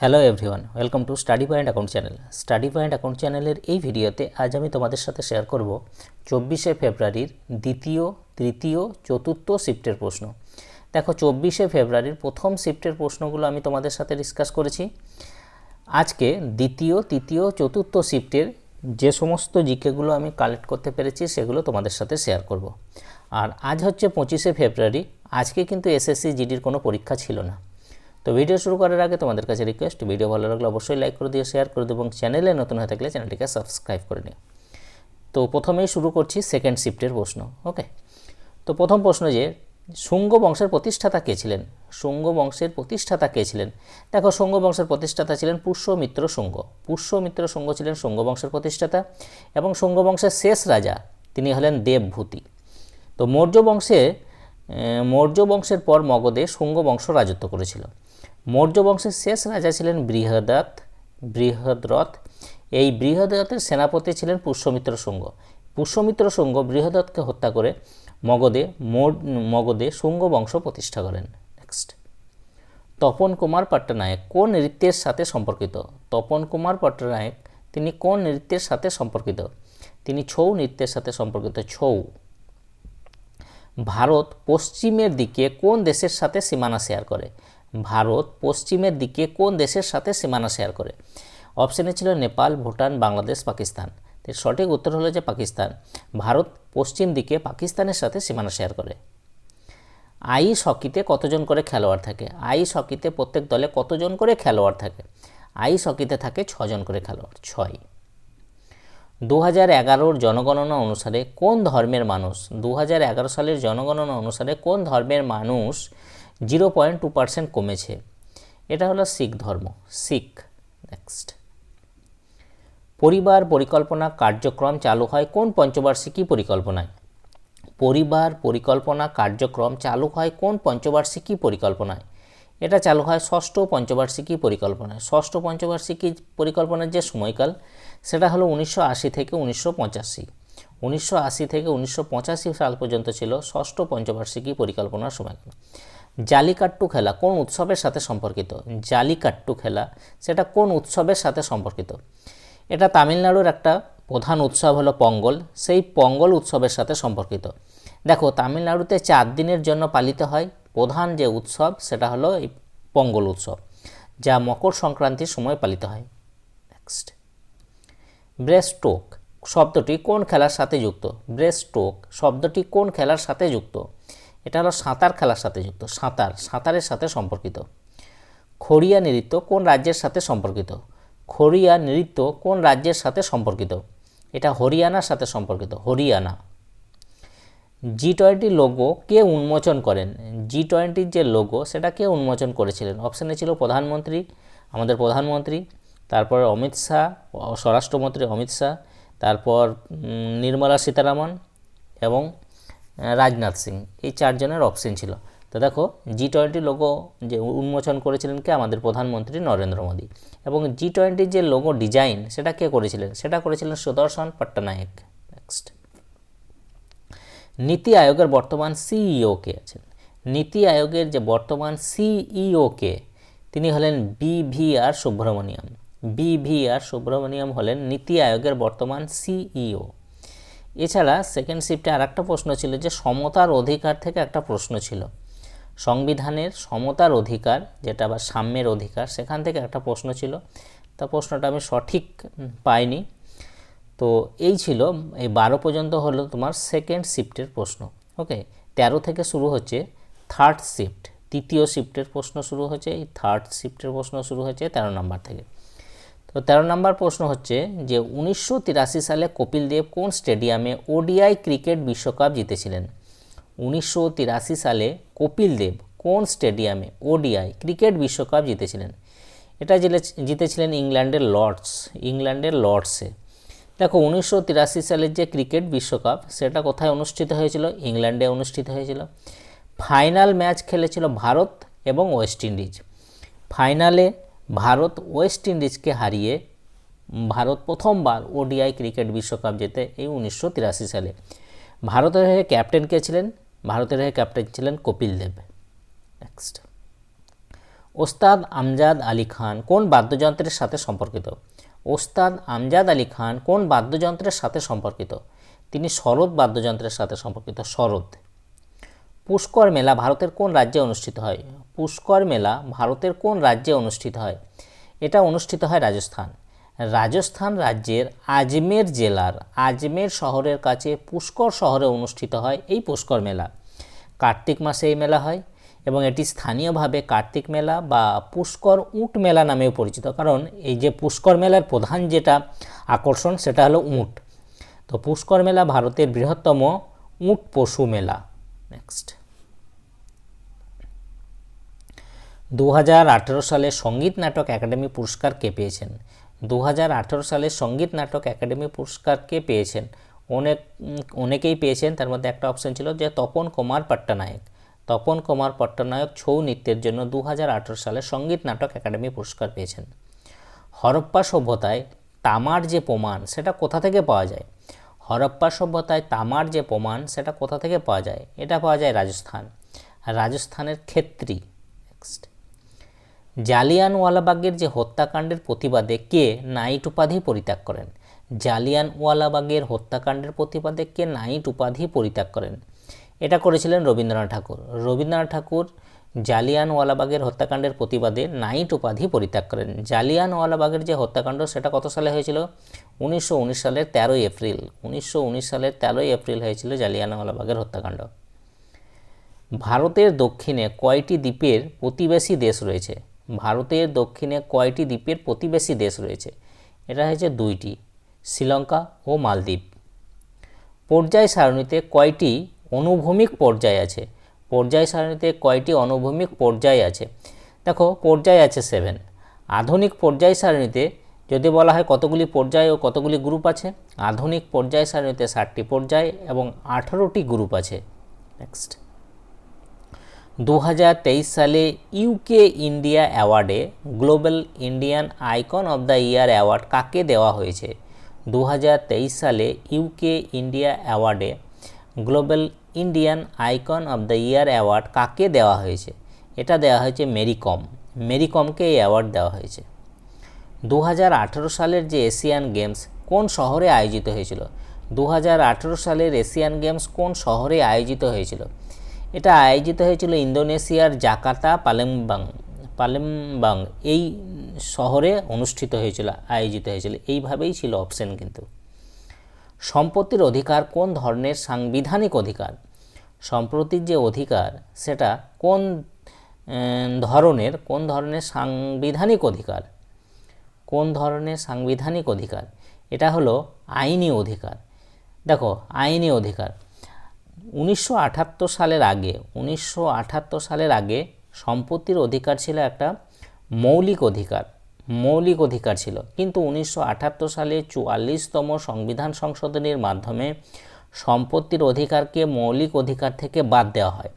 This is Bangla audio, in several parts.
Hello everyone welcome to study point account channel study point account চ্যানেলের এই ভিডিওতে আজ আমি তোমাদের সাথে শেয়ার করব চব্বিশে ফেব্রুয়ারির দ্বিতীয়, তৃতীয়, চতুর্থ শিফটের প্রশ্ন। দেখো, চব্বিশে ফেব্রুয়ারির প্রথম শিফটের প্রশ্নগুলো আমি তোমাদের সাথে ডিসকাস করেছি। আজকে দ্বিতীয়, তৃতীয়, চতুর্থ শিফটের যে সমস্ত জিকেগুলো আমি কালেক্ট করতে পেরেছি, সেগুলো তোমাদের সাথে শেয়ার করব। আর আজ হচ্ছে পঁচিশে ফেব্রুয়ারি, আজকে কিন্তু এসএসসি জিডির কোনো পরীক্ষা ছিল না। তো ভিডিও শুরু করার আগে তোমাদের কাছে রিকোয়েস্ট ভিডিও ভালো লাগলে অবশ্যই লাইক করে দিও শেয়ার করে দিও এবং চ্যানেলে নতুন হয়ে থাকলে চ্যানেলটিকে সাবস্ক্রাইব করে নিও। তো প্রথমেই শুরু করছি সেকেন্ড শিফটের প্রশ্ন ওকে তো প্রথম প্রশ্ন যে, শুঙ্গ বংশের প্রতিষ্ঠাতা কে ছিলেন? শুঙ্গ বংশের প্রতিষ্ঠাতা কে ছিলেন? দেখো, শুঙ্গ বংশের প্রতিষ্ঠাতা ছিলেন পুষ্যমিত্র শুঙ্গ। পুষ্যমিত্র শুঙ্গ ছিলেন শুঙ্গ বংশের প্রতিষ্ঠাতা এবং শুঙ্গ বংশের শেষ রাজা, তিনি হলেন দেবভূতি। তো মৌর্য বংশে মৌর্য বংশের পর মগধে শুঙ্গ বংশ রাজত্ব করেছিল। মৌর্য বংশের শেষ রাজা ছিলেন বৃহদাত, বৃহদ্রথ। এই বৃহদত্তের সেনাপতি ছিলেন পুষ্যমিত্র শুঙ্গ। পুষ্যমিত্র শুঙ্গ বৃহদত্তকে হত্যা করে মগধে মগধে শুঙ্গ বংশ প্রতিষ্ঠা করেন। নেক্সট তপন কুমার পট্টনায়ক কোন নৃত্যের সাথে সম্পর্কিত? তপন কুমার পট্টনায়ক, তিনি কোন নৃত্যের সাথে সম্পর্কিত? তিনি ছৌ নৃত্যের সাথে সম্পর্কিত। ছৌ। ভারত পশ্চিমের দিকে কোন দেশের সাথে সীমানা শেয়ার করে? ভারত পশ্চিমের দিকে কোন দেশের সাথে সীমানা শেয়ার করে? অপশানে ছিল নেপাল, ভুটান, বাংলাদেশ, পাকিস্তান। এর সঠিক উত্তর হলো যে পাকিস্তান। ভারত পশ্চিম দিকে পাকিস্তানের সাথে সীমানা শেয়ার করে। আইস হকিতে কতজন করে খেলোয়াড় থাকে? আইস হকিতে প্রত্যেক দলে কতজন করে খেলোয়াড় থাকে? আইস হকিতে থাকে ছজন করে খেলোয়াড়, ছয়। দু হাজার এগারোর জনগণনা অনুসারে কোন ধর্মের মানুষ দু হাজার এগারো সালের জনগণনা অনুসারে কোন ধর্মের মানুষ জিরো পয়েন্ট টু পার্সেন্ট কমেছে। এটা হলো শিখ ধর্ম। শিখ নেক্সট পরিবার পরিকল্পনা কার্যক্রম চালু হয় কোন পঞ্চবার্ষিকী পরিকল্পনায়? পরিবার পরিকল্পনা কার্যক্রম চালু হয় কোন পঞ্চবার্ষিকী পরিকল্পনায়? এটা চালু হয় ষষ্ঠ পঞ্চবার্ষিকী পরিকল্পনায়। ষষ্ঠ পঞ্চবার্ষিকী পরিকল্পনার যে সময়কাল, সেটা হলো উনিশশো আশি থেকে উনিশশো পঁচাশি। উনিশশো আশি থেকে উনিশশো পঁচাশি সাল পর্যন্ত ছিল ষষ্ঠ পঞ্চবার্ষিকী পরিকল্পনার সময়কাল। জালিকাট্টু খেলা কোন উৎসবের সাথে সম্পর্কিত? জালিকাট্টু খেলা, সেটা কোন উৎসবের সাথে সম্পর্কিত? এটা তামিলনাড়ুর একটা প্রধান উৎসব হলো পঙ্গল, সেই পঙ্গল উৎসবের সাথে সম্পর্কিত। দেখো, তামিলনাড়ুতে চার দিনের জন্য পালিত হয়। প্রধান যে উৎসব, সেটা হলো এই পঙ্গল উৎসব, যা মকর সংক্রান্তির সময় পালিত হয়। নেক্সট ব্রেস্টোক শব্দটি কোন খেলার সাথে যুক্ত? ব্রেস্টোক শব্দটি কোন খেলার সাথে যুক্ত? এটা হলো সাঁতার খেলার সাথে যুক্ত, সাঁতার, সাঁতারের সাথে সম্পর্কিত। খড়িয়া নৃত্য কোন রাজ্যের সাথে সম্পর্কিত? খড়িয়া নৃত্য কোন রাজ্যের সাথে সম্পর্কিত? এটা হরিয়ানার সাথে সম্পর্কিত, হরিয়ানা। জি টোয়েন্টি লোগো কে উন্মোচন করেন? জি টোয়েন্টির যে লোগো সেটা কে উন্মোচন করেছিলেন? অপশানে ছিল প্রধানমন্ত্রী, আমাদের প্রধানমন্ত্রী, তারপর অমিত শাহ, স্বরাষ্ট্রমন্ত্রী অমিত শাহ, তারপর নির্মলা সীতারামন এবং রাজনাথ সিং। এই চারজনের অপশন ছিল। তো দেখো জি টোয়েন্টি লোগো যে উন্মোচন করেছিলেন কে? আমাদের প্রধানমন্ত্রী নরেন্দ্র মোদী। এবং জি টোয়েন্টির যে লোগো ডিজাইন সেটা কে করেছিলেন? সেটা করেছিলেন সুদর্শন পট্টনায়ক। নেক্সট নীতি আয়োগের বর্তমান সিইও কে আছেন। নীতি আয়োগের যে বর্তমান সিইও কে, তিনি হলেন বিভিআর সুব্রমণিয়াম। বিভিআর সুব্রমণিয়াম হলেন নীতি আয়োগের বর্তমান সিইও এছাড়া সেকেন্ড শিফটে আর একটা প্রশ্ন ছিল যে সমতার অধিকার থেকে একটা প্রশ্ন ছিল। সংবিধানের সমতার অধিকার, যেটা বা সাম্যের অধিকার, সেখান থেকে একটা প্রশ্ন ছিল। তা প্রশ্নটা আমি সঠিক পাইনি। তো এই ছিল, এই বারো পর্যন্ত হলো তোমার সেকেন্ড শিফটের প্রশ্ন ওকে তেরো থেকে শুরু হচ্ছে থার্ড শিফট তৃতীয় শিফটের প্রশ্ন শুরু হচ্ছে, এই থার্ড শিফটের প্রশ্ন শুরু হচ্ছে তেরো নম্বর থেকে। তো তেরো নম্বর প্রশ্ন হচ্ছে যে উনিশশো তিরাশি সালে কপিল দেব কোন স্টেডিয়ামে ওডিআই ক্রিকেট বিশ্বকাপ জিতেছিলেন? উনিশশো তিরাশি সালে কপিল দেব কোন স্টেডিয়ামে ওডিআই ক্রিকেট বিশ্বকাপ জিতেছিলেন? এটা জিতেছিলেন ইংল্যান্ডের লর্ডস, ইংল্যান্ডের লর্ডসে। দেখো, উনিশশো তিরাশি সালের যে ক্রিকেট বিশ্বকাপ, সেটা কোথায় অনুষ্ঠিত হয়েছিল? ইংল্যান্ডে অনুষ্ঠিত হয়েছিল। ফাইনাল ম্যাচ খেলেছিল ভারত এবং ওয়েস্ট ইন্ডিজ। ফাইনালে ভারত ওয়েস্ট ইন্ডিজকে হারিয়ে ভারত প্রথমবার ওডিআই ক্রিকেট বিশ্বকাপ জেতে এই উনিশশো তিরাশি সালে। ভারতের হয়ে ক্যাপ্টেন কে ছিলেন? ভারতের হয়ে ক্যাপ্টেন ছিলেন কপিল দেব। নেক্সট ওস্তাদ আমজাদ আলী খান কোন বাদ্যযন্ত্রের সাথে সম্পর্কিত? ওস্তাদ আমজাদ আলী খান কোন বাদ্যযন্ত্রের সাথে সম্পর্কিত? তিনি শরৎ বাদ্যযন্ত্রের সাথে সম্পর্কিত, শরৎ। পুষ্কর মেলা ভারতের কোন রাজ্যে অনুষ্ঠিত হয়? পুষ্কর মেলা ভারতের কোন রাজ্যে অনুষ্ঠিত হয়? এটা অনুষ্ঠিত হয় রাজস্থান। রাজস্থান রাজ্যের আজমের জেলার, আজমের শহরের কাছে পুষ্কর শহরে অনুষ্ঠিত হয় এই পুষ্কর মেলা। কার্তিক মাসে এই মেলা হয় এবং এটি স্থানীয়ভাবে কার্তিক মেলা বা পুষ্কর উট মেলা নামেও পরিচিত। কারণ এই যে পুষ্কর মেলার প্রধান যেটা আকর্ষণ সেটা হলো উট। তো পুষ্কর মেলা ভারতের বৃহত্তম উট পশু মেলা। নেক্সট দু হাজার আঠেরো সালে সংগীত নাটক একাডেমি পুরস্কার কে পেয়েছেন? দু হাজার আঠারো সালে সংগীত নাটক একাডেমি পুরস্কার কে পেয়েছেন? অনেক অনেকেই পেয়েছেন। তার মধ্যে একটা অপশন ছিল যে তপন কুমার পট্টনায়ক। তপন কুমার পট্টনায়ক ছৌ নৃত্যের জন্য দু হাজার আঠারো সালে সংগীত নাটক একাডেমি পুরস্কার পেয়েছেন। হরপ্পা সভ্যতায় তামার যে প্রমাণ, সেটা কোথা থেকে পাওয়া যায়? হরপ্পা সভ্যতায় তামার যে প্রমাণ, সেটা কোথা থেকে পাওয়া যায়? এটা পাওয়া যায় রাজস্থান। রাজস্থানের ক্ষেত্রী। নেক্সট জালিয়ানওয়ালাবাগের যে হত্যাকাণ্ডের প্রতিবাদে কে নাইট উপাধি পরিত্যাগ করেন? জালিয়ানওয়ালাবাগের হত্যাকাণ্ডের প্রতিবাদে কে নাইট উপাধি পরিত্যাগ করেন? এটা করেছিলেন রবীন্দ্রনাথ ঠাকুর। রবীন্দ্রনাথ ঠাকুর জালিয়ানওয়ালাবাগের হত্যাকাণ্ডের প্রতিবাদে নাইট উপাধি পরিত্যাগ করেন। জালিয়ানওয়ালাবাগের যে হত্যাকাণ্ড, সেটা কত সালে হয়েছিল? উনিশশো উনিশ সালের তেরোই এপ্রিল। উনিশশো উনিশ সালের তেরোই এপ্রিল হয়েছিল জালিয়ানওয়ালাবাগের হত্যাকাণ্ড। ভারতের দক্ষিণে কয়টি দ্বীপের প্রতিবেশী দেশ রয়েছে? ভারতের দক্ষিণে কয়টি দ্বীপের প্রতিবেশী দেশ রয়েছে? এটা হয়েছে দুইটি, শ্রীলঙ্কা ও মালদ্বীপ। পর্যায় সারণীতে কয়টি অনুভূমিক পর্যায় আছে? পর্যায় সারণীতে কয়টি অনুভূমিক পর্যায় আছে? দেখো, পর্যায় আছে সেভেন আধুনিক পর্যায় সারণীতে যদি বলা হয় কতগুলি পর্যায় ও কতগুলি গ্রুপ আছে? আধুনিক পর্যায় সারণীতে ষাটটি পর্যায় এবং আঠারোটি গ্রুপ আছে। নেক্সট দু হাজার তেইশ সালে UK India অ্যাওয়ার্ডে global Indian icon of the year award কাকে দেওয়া হয়েছে? দু হাজার তেইশ সালে UK India অ্যাওয়ার্ডে global Indian icon of the year award কাকে দেওয়া হয়েছে? এটা দেওয়া হয়েছে মেরি কম মেরি কমকে এই অ্যাওয়ার্ড দেওয়া হয়েছে। দু হাজার আঠেরো সালের যে এশিয়ান গেমস কোন শহরে আয়োজিত হয়েছিল? দু হাজার আঠেরো সালের এশিয়ান গেমস কোন শহরে আয়োজিত হয়েছিল? এটা আয়োজিত হয়েছিল ইন্দোনেশিয়ার জাকার্তা পালেমবাং পালেমবাং। এই শহরে অনুষ্ঠিত হয়েছিল, আয়োজিত হয়েছিল। এইভাবেই ছিল অপশন কিন্তু। সম্পত্তির অধিকার কোন ধরনের সাংবিধানিক অধিকার? সম্পত্তির যে অধিকার, সেটা কোন ধরনের কোন ধরনের সাংবিধানিক অধিকার? কোন ধরনের সাংবিধানিক অধিকার? এটা হলো আইনি অধিকার। দেখো, আইনি অধিকার। উনিশশো সালের আগে, উনিশশো সালের আগে সম্পত্তির অধিকার ছিল একটা মৌলিক অধিকার। মৌলিক অধিকার ছিল। কিন্তু উনিশশো সালে চুয়াল্লিশতম সংবিধান সংশোধনীর মাধ্যমে সম্পত্তির অধিকারকে মৌলিক অধিকার থেকে বাদ দেওয়া হয়।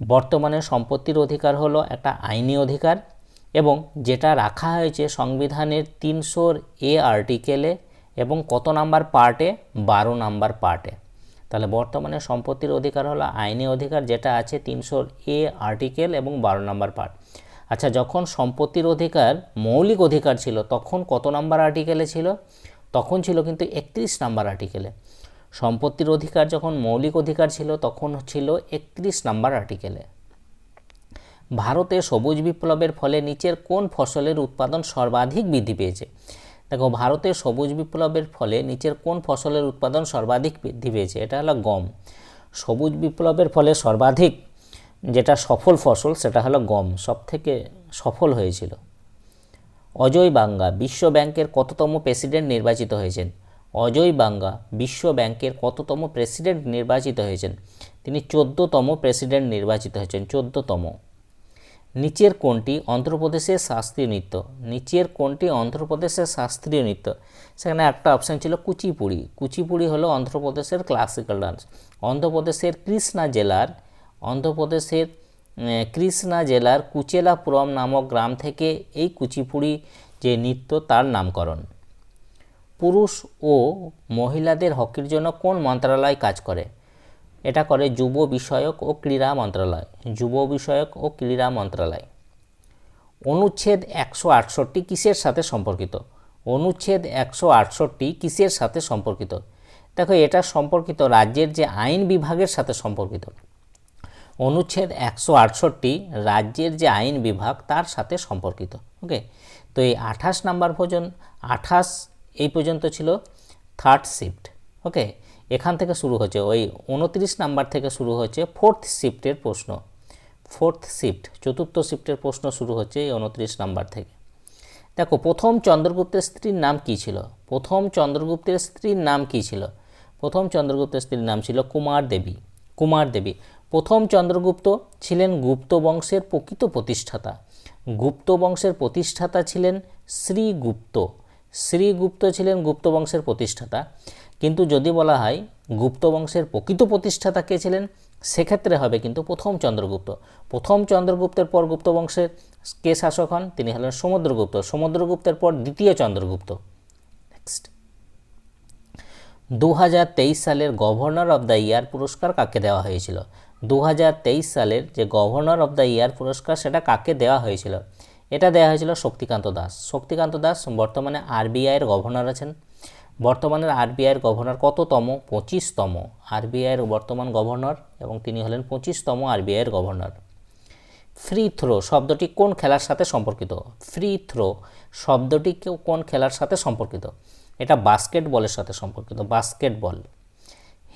বর্তমানে সম্পত্তির অধিকার হলো একটা আইনি অধিকার এবং যেটা রাখা হয়েছে সংবিধানের তিনশোর এ আর্টিকেলে এবং কত নাম্বার পার্টে? বারো নাম্বার পার্টে। তাহলে বর্তমানে সম্পত্তির অধিকার হলো আইনি অধিকার যেটা আছে তিনশোর এ আর্টিকেল এবং বারো নাম্বার পার্ট। আচ্ছা যখন সম্পত্তির অধিকার, মৌলিক অধিকার ছিল, তখন কত নাম্বার আর্টিকেলে ছিল? তখন ছিল কিন্তু একত্রিশ নাম্বার আর্টিকেলে সম্পত্তির অধিকার যখন মৌলিক অধিকার ছিল, তখন ছিল একত্রিশ নাম্বার আর্টিকেলে ভারতে সবুজ বিপ্লবের ফলে নিচের কোন ফসলের উৎপাদন সর্বাধিক বৃদ্ধি পেয়েছে? দেখো, ভারতে সবুজ বিপ্লবের ফলে নিচের কোন ফসলের উৎপাদন সর্বাধিক বৃদ্ধি পেয়েছে? এটা হলো গম। সবুজ বিপ্লবের ফলে সর্বাধিক যেটা সফল ফসল, সেটা হলো গম, সবথেকে সফল হয়েছিল। অজয় বাঙ্গা বিশ্ব ব্যাংকের কততম প্রেসিডেন্ট নির্বাচিত হয়েছেন? অজয় বাঙ্গা বিশ্ব ব্যাংকের কততম প্রেসিডেন্ট নির্বাচিত হয়েছেন? তিনি চোদ্দতম প্রেসিডেন্ট নির্বাচিত হয়েছেন, চোদ্দতম। নিচের কোনটি অন্ধ্রপ্রদেশের শাস্ত্রীয় নৃত্য। নিচের কোনটি অন্ধ্রপ্রদেশের শাস্ত্রীয় নৃত্য। সেখানে একটা অপশান ছিল কুচিপুড়ি। কুচিপুড়ি হলো অন্ধ্রপ্রদেশের ক্লাসিক্যাল ডান্স অন্ধ্রপ্রদেশের কৃষ্ণা জেলার অন্ধ্রপ্রদেশের কৃষ্ণা জেলার কুচেলাপুরম নামক গ্রাম থেকে এই কুচিপুড়ি যে নৃত্য তার নামকরণ। পুরুষ ও মহিলাদের হকির জন্য কোন মন্ত্রণালয় কাজ করে? এটা করে যুব বিষয়ক ও ক্রীড়া মন্ত্রণালয় যুব বিষয়ক ও ক্রীড়া মন্ত্রণালয় অনুচ্ছেদ একশো আটষট্টি কিসের সাথে সম্পর্কিত? অনুচ্ছেদ একশো আটষট্টি কিসের সাথে সম্পর্কিত? দেখো, এটা সম্পর্কিত রাজ্যের যে আইন বিভাগের সাথে সম্পর্কিত। অনুচ্ছেদ একশো আটষট্টি রাজ্যের যে আইন বিভাগ তার সাথে সম্পর্কিত, ওকে? তো এই আঠাশ নাম্বার পর্যন্ত আঠাশ এই পর্যন্ত ছিল থার্ড শিফট, ওকে? এখান থেকে শুরু হচ্ছে, ওই উনত্রিশ নাম্বার থেকে শুরু হচ্ছে ফোর্থ শিফটের প্রশ্ন। ফোর্থ শিফট, চতুর্থ শিফটের প্রশ্ন শুরু হচ্ছে এই উনত্রিশ নাম্বার থেকে। দেখো, প্রথম চন্দ্রগুপ্তের স্ত্রীর নাম কি ছিল? প্রথম চন্দ্রগুপ্তের স্ত্রীর নাম কি ছিল? প্রথম চন্দ্রগুপ্তের স্ত্রীর নাম ছিল কুমার দেবী কুমার দেবী। প্রথম চন্দ্রগুপ্ত ছিলেন গুপ্ত বংশের প্রকৃত প্রতিষ্ঠাতা। গুপ্ত বংশের প্রতিষ্ঠাতা ছিলেন শ্রীগুপ্ত। শ্রীগুপ্ত ছিলেন গুপ্ত বংশের প্রতিষ্ঠাতা। কিন্তু যদি বলা হয় গুপ্ত বংশের প্রকৃত প্রতিষ্ঠাতা কে ছিলেন, সেক্ষেত্রে হবে কিন্তু প্রথম চন্দ্রগুপ্ত। প্রথম চন্দ্রগুপ্তের পর গুপ্ত বংশের কে শাসক হন? তিনি হলেন সমুদ্রগুপ্ত। সমুদ্রগুপ্তের পর দ্বিতীয় চন্দ্রগুপ্ত। নেক্সট দু হাজার তেইশ সালের গভর্নর অব দ্য ইয়ার পুরস্কার কাকে দেওয়া হয়েছিল? দু হাজার তেইশ সালের যে গভর্নর অব দ্য ইয়ার পুরস্কার, সেটা কাকে দেওয়া হয়েছিল? এটা দেওয়া হয়েছিল শক্তিকান্ত দাস। শক্তিকান্ত দাস বর্তমানে আরবিআইয়ের গভর্নর আছেন। বর্তমানের আরবিআইয়ের গভর্নর কততম? পঁচিশতম। আরবিআইয়ের বর্তমান গভর্নর এবং তিনি হলেন পঁচিশতম আরবিআইয়ের গভর্নর। ফ্রি থ্রো শব্দটি কোন খেলার সাথে সম্পর্কিত? ফ্রি থ্রো শব্দটি কোন খেলার সাথে সম্পর্কিত? এটা বাস্কেটবলের সাথে সম্পর্কিত। বাস্কেটবল।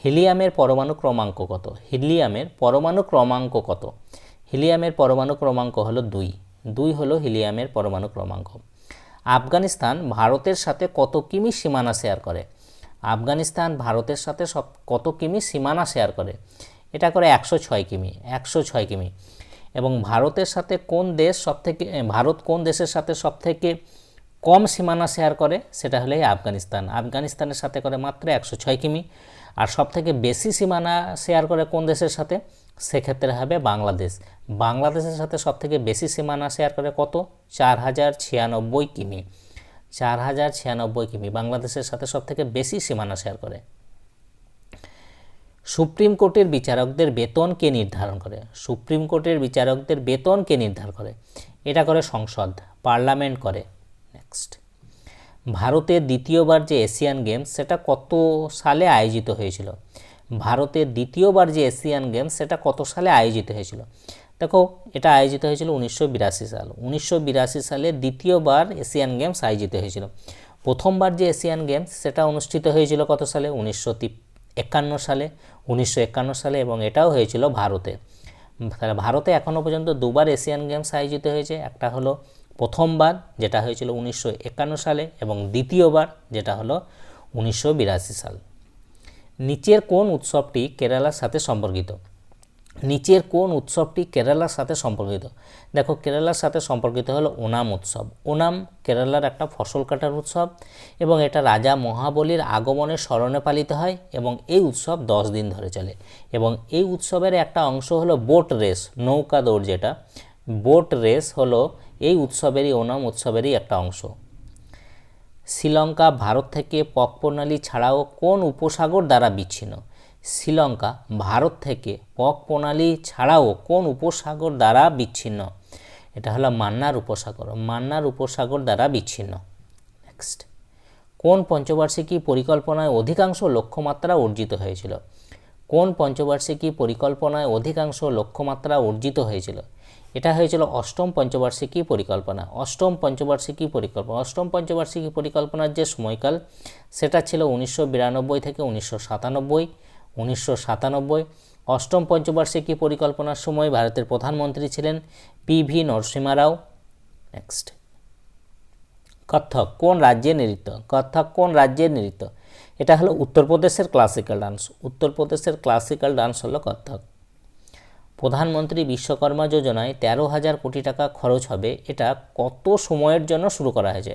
হিলিয়ামের পরমাণু ক্রমাঙ্ক কত? হিলিয়ামের পরমাণু ক্রমাঙ্ক কত? হিলিয়ামের পরমাণু ক্রমাঙ্ক হলো দুই। দুই হলো হিলিয়ামের পরমাণু ক্রমাঙ্ক। আফগানিস্তান ভারতের সাথে কত কিমি সীমানা শেয়ার করে? আফগানিস্তান ভারতের সাথে সব কত কিমি সীমানা শেয়ার করে? এটা করে একশো ছয় কিমি, একশো ছয় কিমি। এবং ভারতের সাথে কোন দেশ সবথেকে ভারত কোন দেশের সাথে সবথেকে কম সীমানা শেয়ার করে? সেটা হলো আফগানিস্তান। আফগানিস্তানের সাথে করে মাত্র একশো ছয় কিমি। আর সবথেকে বেশি সীমানা শেয়ার করে কোন দেশের সাথে? সেক্ষেত্রে হবে বাংলাদেশ। বাংলাদেশের সাথে সবথেকে বেশি সীমানা শেয়ার করে কত? চার হাজার ছিয়ানব্বই কিমি। চার হাজার ছিয়ানব্বই কিমি। বাংলাদেশের সাথে সবথেকে বেশি সীমানা শেয়ার করে। সুপ্রিম কোর্টের বিচারকদের বেতন কে নির্ধারণ করে? সুপ্রিম কোর্টের বিচারকদের বেতন কে নির্ধারণ করে? এটা করে সংসদ, পার্লামেন্ট করে। নেক্সট ভারতের দ্বিতীয়বার যে এশিয়ান গেমস, সেটা কত সালে আয়োজিত হয়েছিল? ভারতের দ্বিতীয়বার যে এশিয়ান গেমস, সেটা কত সালে আয়োজিত হয়েছিল? দেখো, এটা আয়োজিত হয়েছিল উনিশশো বিরাশি সাল। উনিশশো বিরাশি সালে দ্বিতীয়বার এশিয়ান গেমস আয়োজিত হয়েছিল। প্রথমবার যে এশিয়ান গেমস, সেটা অনুষ্ঠিত হয়েছিল কত সালে? উনিশশো একান্ন সালে, উনিশশো একান্ন সালে, এবং এটাও হয়েছিল ভারতে। তাহলে ভারতে এখনও পর্যন্ত দুবার এশিয়ান গেমস আয়োজিত হয়েছে। একটা হলো প্রথমবার, যেটা হয়েছিল উনিশশো একান্ন সালে, এবং দ্বিতীয়বার, যেটা হলো উনিশশো বিরাশি সাল। নিচের কোন উৎসবটি কেরালার সাথে সম্পর্কিত? নিচের কোন উৎসবটি কেরালার সাথে সম্পর্কিত? দেখো, কেরালার সাথে সম্পর্কিত হলো ওনাম উৎসব। ওনাম কেরালার একটা ফসল কাটার উৎসব, এবং এটা রাজা মহাবলীর আগমনের স্মরণে পালিত হয়, এবং এই উৎসব দশ দিন ধরে চলে। এবং এই উৎসবের একটা অংশ হলো বোট রেস, নৌকা দৌড় যেটা। বোট রেস হলো এই উৎসবেরই ওনাম, উৎসবেরই একটা অংশ। শ্রীলঙ্কা ভারত থেকে পক প্রণালী ছাড়াও কোন উপসাগর দ্বারা বিচ্ছিন্ন? শ্রীলঙ্কা ভারত থেকে পক প্রণালী ছাড়াও কোন উপসাগর দ্বারা বিচ্ছিন্ন? এটা হলো মান্নার উপসাগর। মান্নার উপসাগর দ্বারা বিচ্ছিন্ন। নেক্সট কোন পঞ্চবার্ষিকী পরিকল্পনায় অধিকাংশ লক্ষ্যমাত্রা অর্জিত হয়েছিল? কোন পঞ্চবার্ষিকী পরিকল্পনায় অধিকাংশ লক্ষ্যমাত্রা অর্জিত হয়েছিল? এটা হয়েছিল অষ্টম পঞ্চবার্ষিকী পরিকল্পনা। অষ্টম পঞ্চবার্ষিকী পরিকল্পনা। অষ্টম পঞ্চবার্ষিকী পরিকল্পনার যে সময়কাল, সেটা ছিল উনিশশো বিরানব্বই থেকে উনিশশো সাতানব্বই উনিশশো সাতানব্বই। অষ্টম পঞ্চবার্ষিকী পরিকল্পনার সময় ভারতের প্রধানমন্ত্রী ছিলেন P V Narasimha Rao. Next Kathak, কোন রাজ্যের নৃত্য? কত্থক, কোন রাজ্যের নৃত্য? এটা হলো উত্তরপ্রদেশের ক্লাসিক্যাল ডান্স উত্তরপ্রদেশের ক্লাসিক্যাল ডান্স হলো কত্থক। প্রধানমন্ত্রী বিশ্বকর্মা যোজনায় তেরো হাজার কোটি টাকা খরচ হবে। এটা কত সময়ের জন্য শুরু করা হয়েছে?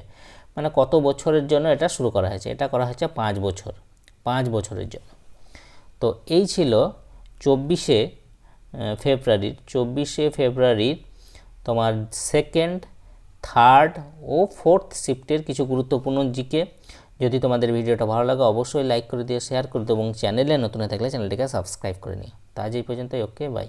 মানে কত বছরের জন্য এটা শুরু করা হয়েছে? এটা করা হয়েছে পাঁচ বছর। পাঁচ বছরের জন্য। তো এই ছিল চব্বিশে ফেব্রুয়ারির। চব্বিশে ফেব্রুয়ারির তোমার সেকেন্ড থার্ড ও ফোর্থ শিফটের কিছু গুরুত্বপূর্ণ জিকে। যদি তোমাদের ভিডিওটা ভালো লাগে, অবশ্যই লাইক করে দিয়ে শেয়ার করে দিও এবং চ্যানেলে নতুন থাকলে চ্যানেলটিকে সাবস্ক্রাইব করে নিও। তা আজ এই পর্যন্তই ওকে বাই